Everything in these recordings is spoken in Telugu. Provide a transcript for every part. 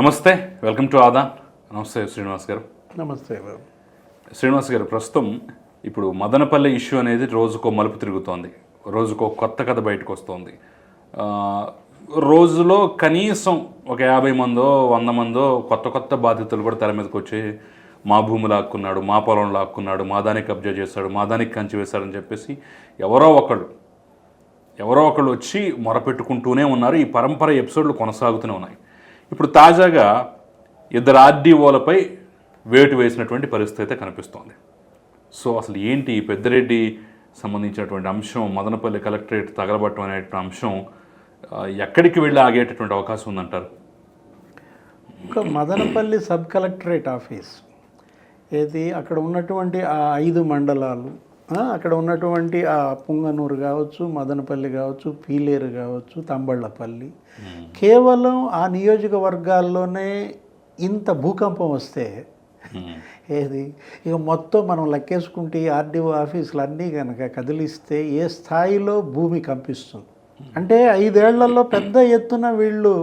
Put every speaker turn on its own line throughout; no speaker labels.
నమస్తే వెల్కమ్ టు ఆదాన్ నమస్తే శ్రీనివాస్ గారు.
నమస్తే
శ్రీనివాస్ గారు ప్రస్తుతం ఇప్పుడు మదనపల్లి ఇష్యూ అనేది రోజుకో మలుపు తిరుగుతోంది. రోజుకో కొత్త కథ బయటకు వస్తుంది రోజులో కనీసం ఒక యాభై మందో వంద మందో కొత్త కొత్త బాధితులు కూడా తెర మీదకి వచ్చి మా భూమి లాక్కున్నాడు మా పొలం లాక్కున్నాడు మా దానికి కబ్జా చేశాడు మా దానికి కంచి వేశాడని చెప్పేసి ఎవరో ఒకళ్ళు ఎవరో ఒకళ్ళు వచ్చి మొరపెట్టుకుంటూనే ఉన్నారు. ఈ పరంపర ఎపిసోడ్లు కొనసాగుతూనే ఉన్నాయి. ఇప్పుడు తాజాగా ఇద్దరు ఆర్డీఓలపై వేటు వేసినటువంటి పరిస్థితి అయితే కనిపిస్తోంది. సో అసలు ఏంటి పెద్దరెడ్డి సంబంధించినటువంటి అంశం మదనపల్లి కలెక్టరేట్ తగలబట్టం అనేటువంటి అంశం ఎక్కడికి వెళ్ళి ఆగేటటువంటి అవకాశం ఉందంటారు?
ఒక మదనపల్లి సబ్ కలెక్టరేట్ ఆఫీస్ ఏది అక్కడ ఉన్నటువంటి ఆ ఐదు మండలాలు అక్కడ ఉన్నటువంటి ఆ పుంగనూరు కావచ్చు మదనపల్లి కావచ్చు పీలేరు కావచ్చు తంబళ్ళపల్లి. కేవలం ఆ నియోజకవర్గాల్లోనే ఇంత భూకంపం వస్తే ఏది? ఇక మొత్తం మనం లెక్కేసుకుంటే ఈ ఆర్డీఓ ఆఫీసులు అన్నీ కనుక కదిలిస్తే ఏ స్థాయిలో భూమి కంపిస్తుంది? అంటే ఐదేళ్ళలో పెద్ద ఎత్తున వీళ్ళు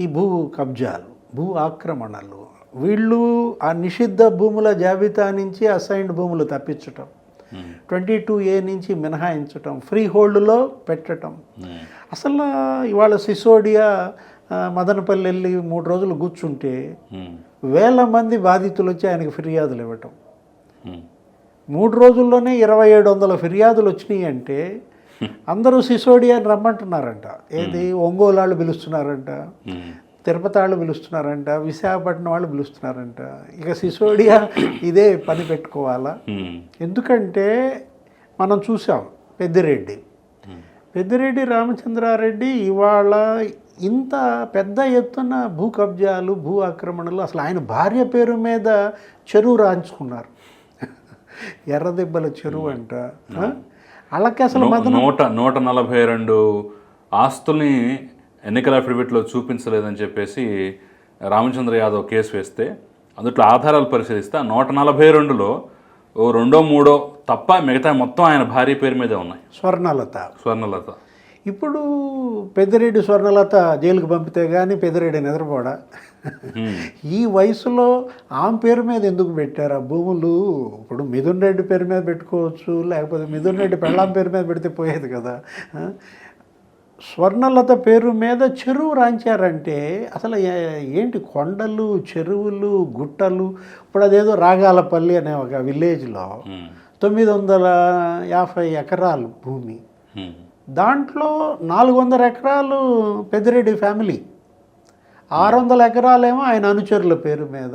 ఈ భూ కబ్జాలు భూ ఆక్రమణలు వీళ్ళు ఆ నిషిద్ధ భూముల జాబితా నుంచి అసైన్డ్ భూములు తప్పించటం. ట్వంటీ టూ ఏ నుంచి మినహాయించటం ఫ్రీ హోల్డ్లో పెట్టటం. అసలు ఇవాళ సిసోడియా మదనపల్లి వెళ్ళి మూడు రోజులు కూర్చుంటే వేల మంది బాధితులు వచ్చి ఆయనకి ఫిర్యాదులు ఇవ్వటం. మూడు రోజుల్లోనే ఇరవై ఏడు వందల ఫిర్యాదులు వచ్చినాయి అంటే అందరూ సిసోడియాని రమ్మంటున్నారంట. ఏది? ఒంగోలు వాళ్ళు పిలుస్తున్నారంట. తిరుపతి వాళ్ళు పిలుస్తున్నారంట విశాఖపట్నం వాళ్ళు పిలుస్తున్నారంట. ఇక సిసోడియా ఇదే పని పెట్టుకోవాలా? ఎందుకంటే మనం చూసాం పెద్దిరెడ్డి. పెద్దిరెడ్డి రామచంద్రారెడ్డి ఇవాళ ఇంత పెద్ద ఎత్తున భూ కబ్జాలు భూ ఆక్రమణలు అసలు ఆయన భార్య పేరు మీద చెరువు రాయించుకున్నారు. ఎర్రదెబ్బల చెరువు అంట? వాళ్ళకి అసలు
నూట నూట నలభై రెండు ఆస్తుల్ని ఎన్నికల అఫిడవిట్లో చూపించలేదని చెప్పేసి రామచంద్ర యాదవ్ కేసు వేస్తే అందుట్లో ఆధారాలు పరిశీలిస్తే నూట నలభై రెండులో ఓ రెండో మూడో తప్ప మిగతా మొత్తం ఆయన భార్య పేరు మీదే ఉన్నాయి.
స్వర్ణలత.
స్వర్ణలత.
ఇప్పుడు పెద్దిరెడ్డి స్వర్ణలత జైలుకు పంపితే కానీ పెద్దిరెడ్డి నిద్రపోడా? ఈ వయసులో ఆమె పేరు మీద ఎందుకు పెట్టారు? ఆ భూములు ఇప్పుడు మిథున్ రెడ్డి పేరు మీద పెట్టుకోవచ్చు లేకపోతే మిథున్ రెడ్డి పెళ్ళాం పేరు మీద పెడితే పోయేది కదా? స్వర్ణలత పేరు మీద చెరువు రాంచారంటే అసలు ఏంటి కొండలు చెరువులు గుట్టలు? ఇప్పుడు అదేదో రాగాలపల్లి అనే ఒక విలేజ్లో తొమ్మిది వందల యాభై ఎకరాలు భూమి. దాంట్లో నాలుగు వందల ఎకరాలు పెద్దిరెడ్డి ఫ్యామిలీ. ఆరు వందల ఎకరాలేమో ఆయన అనుచరుల పేరు మీద.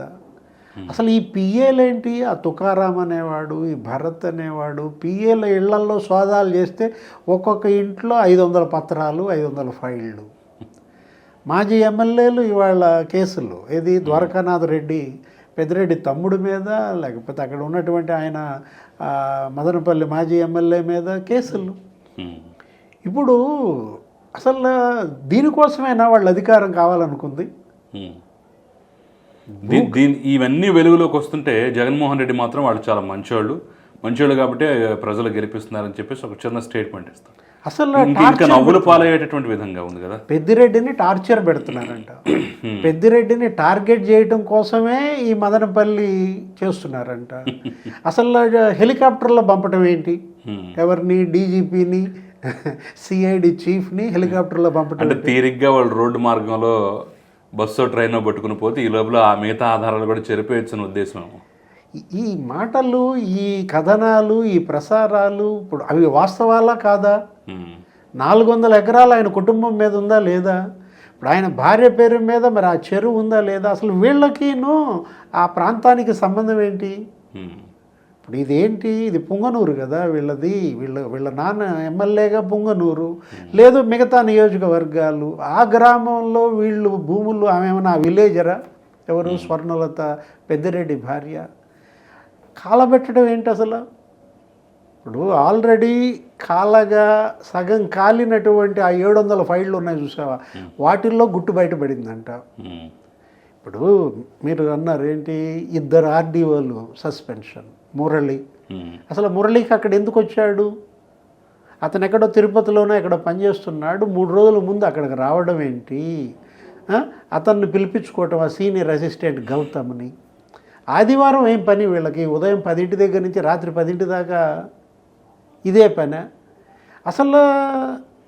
అసలు ఈ పిఏలేంటి? ఆ తుకారాం అనేవాడు ఈ భరత్ అనేవాడు పిఏల ఇళ్ళల్లో సోదాలు చేస్తే ఒక్కొక్క ఇంట్లో ఐదు వందల పత్రాలు ఐదు వందల ఫైళ్ళు. మాజీ ఎమ్మెల్యేలు ఇవాళ కేసులు. ఏది? ద్వారకానాథ్ రెడ్డి పెద్దిరెడ్డి తమ్ముడి మీద లేకపోతే అక్కడ ఉన్నటువంటి ఆయన మదనపల్లి మాజీ ఎమ్మెల్యే మీద కేసులు. ఇప్పుడు అసలు దీనికోసమైనా వాళ్ళ అధికారం కావాలనుకుంది?
దీని ఇవన్నీ వెలుగులోకి వస్తుంటే జగన్మోహన్ రెడ్డి మాత్రం వాళ్ళు చాలా మంచోళ్ళు. మంచోళ్ళు కాబట్టి ప్రజలు గెలిపిస్తున్నారని చెప్పేసి ఒక చిన్న స్టేట్మెంట్ ఇస్తారు.
అసలు
ఇంకా- నవ్వులు పాలయ్యేటటువంటి విధంగా ఉంది కదా.
పెద్దిరెడ్డిని టార్చర్ పెడుతున్నారంట. పెద్దిరెడ్డిని టార్గెట్ చేయటం కోసమే ఈ మదనపల్లి చేస్తున్నారంట. అసలు హెలికాప్టర్లో పంపటం ఏంటి? ఎవరిని? డీజీపీని? సిఐడి చీఫ్ని హెలికాప్టర్లో పంపటం
అంటే తీరిగ్గా వాళ్ళు రోడ్డు మార్గంలో బస్సు ట్రైన్ పట్టుకుని పోతే ఈ లోపల ఆ మిగతా ఆధారాలు కూడా చెరిపేయచ్చని ఉద్దేశం
ఈ- మాటలు ఈ కథనాలు ఈ ప్రసారాలు ఇప్పుడు అవి వాస్తవాలా కాదా. నాలుగు వందల ఎకరాలు ఆయన కుటుంబం మీద ఉందా లేదా? ఇప్పుడు ఆయన భార్య పేరు మీద మరి ఆ చెరువు ఉందా లేదా? అసలు వీళ్ళకిను ఆ ప్రాంతానికి సంబంధం ఏంటి. ఇప్పుడు ఇదేంటి? ఇది పుంగనూరు కదా వీళ్ళది. వీళ్ళ వీళ్ళ నాన్న ఎమ్మెల్యేగా పుంగనూరు. లేదు మిగతా నియోజకవర్గాలు. ఆ గ్రామంలో వీళ్ళు భూములు ఆమె ఏమైనా విలేజరా? ఎవరు? స్వర్ణలత పెద్దిరెడ్డి భార్య. కాలబెట్టడం ఏంటి అసలు? ఇప్పుడు ఆల్రెడీ కాలగా సగం కాలినటువంటి ఆ ఏడు వందల ఫైళ్ళు ఉన్నాయి చూసావా? వాటిల్లో గుట్టు బయటపడిందంట. ఇప్పుడు మీరు అన్నారు ఏంటి? ఇద్దరు ఆర్డీఓలు సస్పెన్షన్. మురళి. అసలు మురళికి అక్కడ ఎందుకు వచ్చాడు? అతను ఎక్కడో తిరుపతిలోనే ఎక్కడో పనిచేస్తున్నాడు. మూడు రోజుల ముందు అక్కడికి రావడం ఏంటి? అతన్ని పిలిపించుకోవటం ఆ సీనియర్ అసిస్టెంట్ గౌతమ్ని. ఆదివారం ఏం పని వీళ్ళకి? ఉదయం పదింటి దగ్గర నుంచి రాత్రి పదింటి దాకా ఇదే పని. అసలు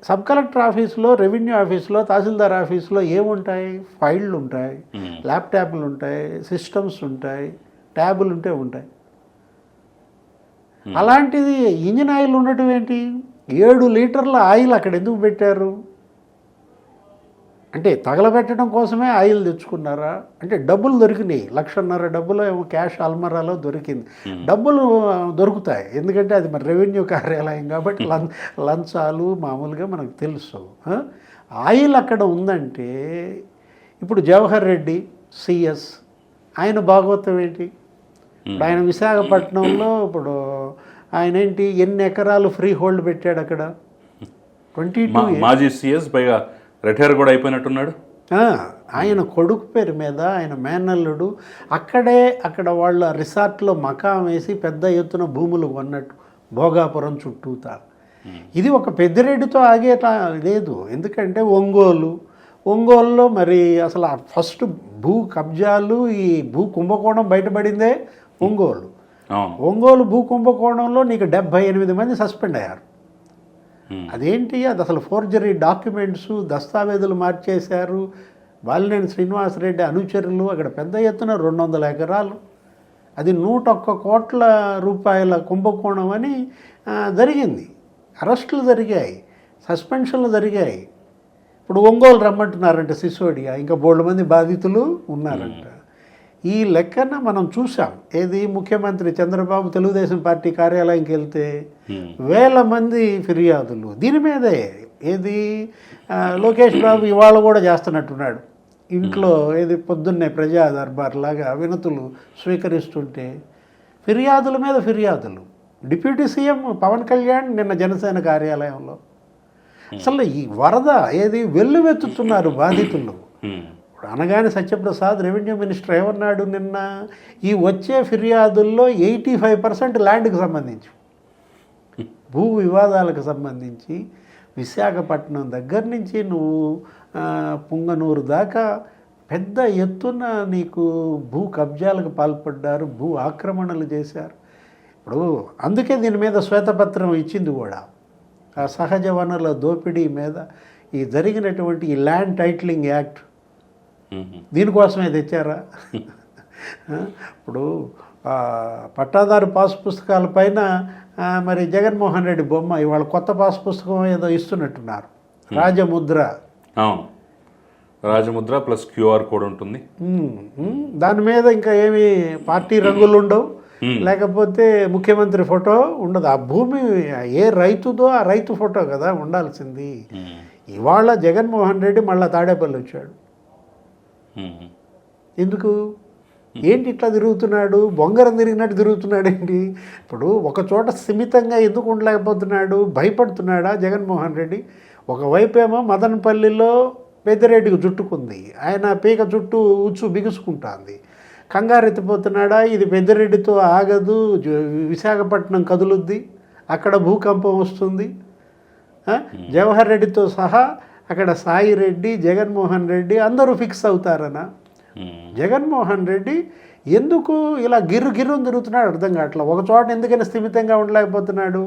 సబ్ కలెక్టర్ ఆఫీస్లో రెవెన్యూ ఆఫీస్లో తహసీల్దార్ ఆఫీస్లో ఏముంటాయి? ఫైళ్ళు ఉంటాయి ల్యాప్టాప్లు ఉంటాయి సిస్టమ్స్ ఉంటాయి ట్యాబులు ఉంటే ఉంటాయి. అలాంటిది ఇంజిన్ ఆయిల్ ఉండటం ఏంటి? ఏడు లీటర్ల ఆయిల్ అక్కడ ఎందుకు పెట్టారు? అంటే తగలబెట్టడం కోసమే ఆయిల్ తెచ్చుకున్నారా? అంటే డబ్బులు దొరికినాయి. లక్షన్నర డబ్బులు ఏమో క్యాష్ అల్మరాలో దొరికింది. డబ్బులు దొరుకుతాయి. ఎందుకంటే అది మరి రెవెన్యూ కార్యాలయం కాబట్టి లం లంచాలు మామూలుగా మనకు తెలుసు? ఆయిల్ అక్కడ ఉందంటే ఇప్పుడు జవహర్ రెడ్డి సిఎస్ ఆయన భాగవతం ఏంటి? ఇప్పుడు ఆయన విశాఖపట్నంలో ఇప్పుడు ఆయన ఏంటి ఎన్ని ఎకరాలు ఫ్రీ హోల్డ్ పెట్టాడు అక్కడ? ట్వంటీ టూ
మాజీ సీఎస్ పైగా రిటైర్ కూడా అయిపోయినట్టున్నాడు.
ఆయన కొడుకు పేరు మీద ఆయన మేనల్లుడు అక్కడే అక్కడ వాళ్ళ రిసార్ట్లో మకాం వేసి పెద్ద ఎత్తున భూములు కొన్నట్టు భోగాపురం చుట్టూతా ఇది ఒక పెద్దిరెడ్డితో ఆగే లేదు. ఎందుకంటే ఒంగోలు ఒంగోలులో మరి అసలు ఫస్ట్ భూ కబ్జాలు ఈ భూ కుంభకోణం బయటపడిందే ఒంగోలు. ఒంగోలు భూ కుంభకోణంలో నీకు డెబ్బై ఎనిమిది మంది సస్పెండ్ అయ్యారు. అదేంటి? అది అసలు ఫోర్జరీ డాక్యుమెంట్స్ దస్తావేజులు మార్చేశారు. బాలినేని శ్రీనివాసరెడ్డి అనుచరులు అక్కడ పెద్ద ఎత్తున రెండు వందల ఎకరాలు. అది నూట ఒక్క కోట్ల రూపాయల కుంభకోణం అని జరిగింది. అరెస్టులు జరిగాయి సస్పెన్షన్లు జరిగాయి. ఇప్పుడు ఒంగోలు రమ్మంటున్నారంట సిసోడియా. ఇంకా బోల్డ్ మంది బాధితులు ఉన్నారంట. ఈ లెక్కన మనం చూసాం ఏది ముఖ్యమంత్రి చంద్రబాబు తెలుగుదేశం పార్టీ కార్యాలయంకి వెళ్తే
ఉమ్.
వేల మంది ఫిర్యాదులు. దీని మీదే ఏది లోకేష్ బాబు ఇవాళ కూడా చేస్తున్నట్టున్నాడు. ఇంట్లో ఏది పొద్దున్నే ప్రజా దర్బార్ లాగా వినతులు స్వీకరిస్తుంటే ఫిర్యాదుల మీద ఫిర్యాదులు. డిప్యూటీ సీఎం పవన్ కళ్యాణ్ నిన్న జనసేన కార్యాలయంలో. అసలు ఈ వరద ఏది వెల్లువెత్తుతున్నారు బాధితులు. అనగానే సత్యప్రసాద్ రెవెన్యూ మినిస్టర్ ఏమన్నాడు నిన్న? ఈ వచ్చే ఫిర్యాదుల్లో ఎయిటీ ఫైవ్ పర్సెంట్ ల్యాండ్కి సంబంధించి. భూ వివాదాలకు సంబంధించి విశాఖపట్నం దగ్గర నుంచి నువ్వు పుంగనూరు దాకా పెద్ద ఎత్తున నీకు భూ కబ్జాలకు పాల్పడ్డారు భూ ఆక్రమణలు చేశారు. ఇప్పుడు అందుకే దీని మీద శ్వేతపత్రం ఇచ్చింది కూడా. ఆ సహజ వనరుల దోపిడీ మీద ఈ జరిగినటువంటి ఈ ల్యాండ్ టైటిలింగ్ యాక్ట్ దీనికోసమే తెచ్చారా? ఇప్పుడు పట్టాదారు పాస్ పుస్తకాల పైన మరి జగన్మోహన్ రెడ్డి బొమ్మ ఇవాళ కొత్త పాస్ పుస్తకం ఏదో ఇస్తున్నట్టున్నారు. రాజముద్ర.
అవును. రాజముద్ర ప్లస్ క్యూఆర్ కోడ్ ఉంటుంది.
దాని మీద ఇంకా ఏమి పార్టీ రంగులు ఉండవు. లేకపోతే ముఖ్యమంత్రి ఫోటో ఉండదు. ఆ భూమి ఏ రైతుదో ఆ రైతు ఫోటో కదా ఉండాల్సింది. ఇవాళ జగన్మోహన్ రెడ్డి మళ్ళా తాడేపల్లి వచ్చాడు. ఎందుకు? ఏంటి ఇట్లా తిరుగుతున్నాడు? బొంగరం తిరిగినట్టు తిరుగుతున్నాడు ఏంటి ఇప్పుడు ఒక చోట స్థిమితంగా ఎందుకు ఉండలేకపోతున్నాడు? భయపడుతున్నాడా జగన్మోహన్ రెడ్డి? ఒకవైపు ఏమో మదనపల్లిలో పెద్దిరెడ్డికి చుట్టుకుంది ఆయన పీక చుట్టూ ఉచ్చు బిగుసుకుంటుంది. కంగారెత్తిపోతున్నాడా ఇది పెద్దిరెడ్డితో ఆగదు. విశాఖపట్నం కదులుద్ది. అక్కడ భూకంపం వస్తుంది? జవహర్ రెడ్డితో సహా అక్కడ సాయి రెడ్డి జగన్మోహన్ రెడ్డి అందరూ ఫిక్స్ అవుతారనా. జగన్మోహన్ రెడ్డి ఎందుకు ఇలా గిర్రు గిర్రు తిరుగుతున్నాడు? అర్థం కావట్లా. ఒక చోట ఎందుకని స్థిమితంగా ఉండలేకపోతున్నాడు?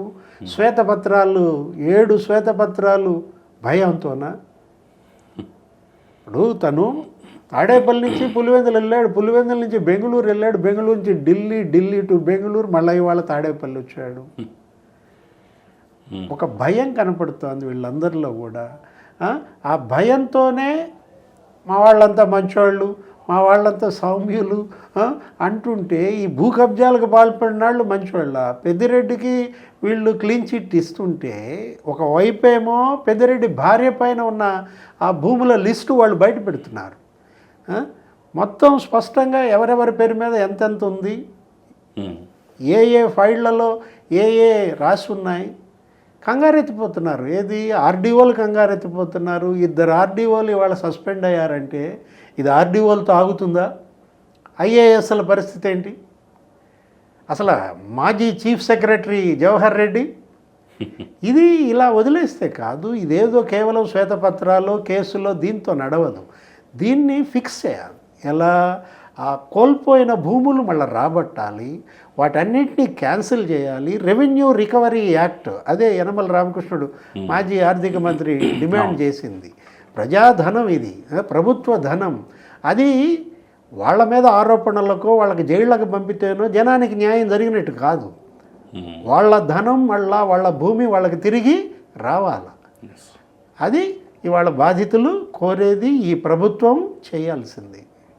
శ్వేతపత్రాలు ఏడు శ్వేతపత్రాలు భయంతోనా? ఇప్పుడు తను తాడేపల్లి నుంచి పులివెందులు వెళ్ళాడు. పులివెందుల నుంచి బెంగళూరు వెళ్ళాడు. బెంగళూరు నుంచి ఢిల్లీ ఢిల్లీ టు బెంగళూరు మళ్ళీ ఇవాళ తాడేపల్లి వచ్చాడు. ఒక భయం కనపడుతోంది వీళ్ళందరిలో కూడా. ఆ, భయంతోనే మా వాళ్ళంతా మంచోళ్ళు మా వాళ్ళంతా సౌమ్యులు అంటుంటే ఈ భూ కబ్జాలకు పాల్పడిన వాళ్ళు మంచివాళ్ళ పెద్దిరెడ్డికి వీళ్ళు క్లీన్ చిట్ ఇస్తుంటే ఒక వైపేమో పెద్దిరెడ్డి భార్య పైన ఉన్న ఆ భూముల లిస్టు వాళ్ళు బయట పెడుతున్నారు. మొత్తం స్పష్టంగా ఎవరెవరి పేరు మీద ఎంతెంత ఉంది. ఏ ఏ ఫైళ్ళలో ఏ ఏ రాసి ఉన్నాయి? కంగారెత్తిపోతున్నారు. ఏది? ఆర్డీఓలు కంగారెత్తిపోతున్నారు. ఇద్దరు ఆర్డీఓలు ఇవాళ సస్పెండ్ అయ్యారంటే ఇది ఆర్డీఓలతో ఆగుతుందా? ఐఏఎస్ల పరిస్థితి ఏంటి? అసలు మాజీ చీఫ్ సెక్రటరీ జవహర్ రెడ్డి? ఇది ఇలా వదిలేస్తే కాదు ఇదేదో కేవలం శ్వేతపత్రాలు కేసులో దీంతో నడవదు. దీన్ని ఫిక్స్ చేయాలి. ఎలా? ఆ కోల్పోయిన భూములు మళ్ళీ రాబట్టాలి వాటన్నిటినీ క్యాన్సిల్ చేయాలి. రెవెన్యూ రికవరీ యాక్ట్ అదే యనమల రామకృష్ణుడు మాజీ ఆర్థిక మంత్రి డిమాండ్ చేసింది. ప్రజాధనం ఇది ప్రభుత్వ ధనం. అది వాళ్ళ మీద ఆరోపణలకు వాళ్ళకి జైళ్ళకు పంపితేనో జనానికి న్యాయం జరిగినట్టు కాదు. వాళ్ళ ధనం మళ్ళా వాళ్ళ భూమి వాళ్ళకి తిరిగి రావాలి. అది ఇవాళ బాధితులు కోరేది ఈ ప్రభుత్వం చేయాల్సింది.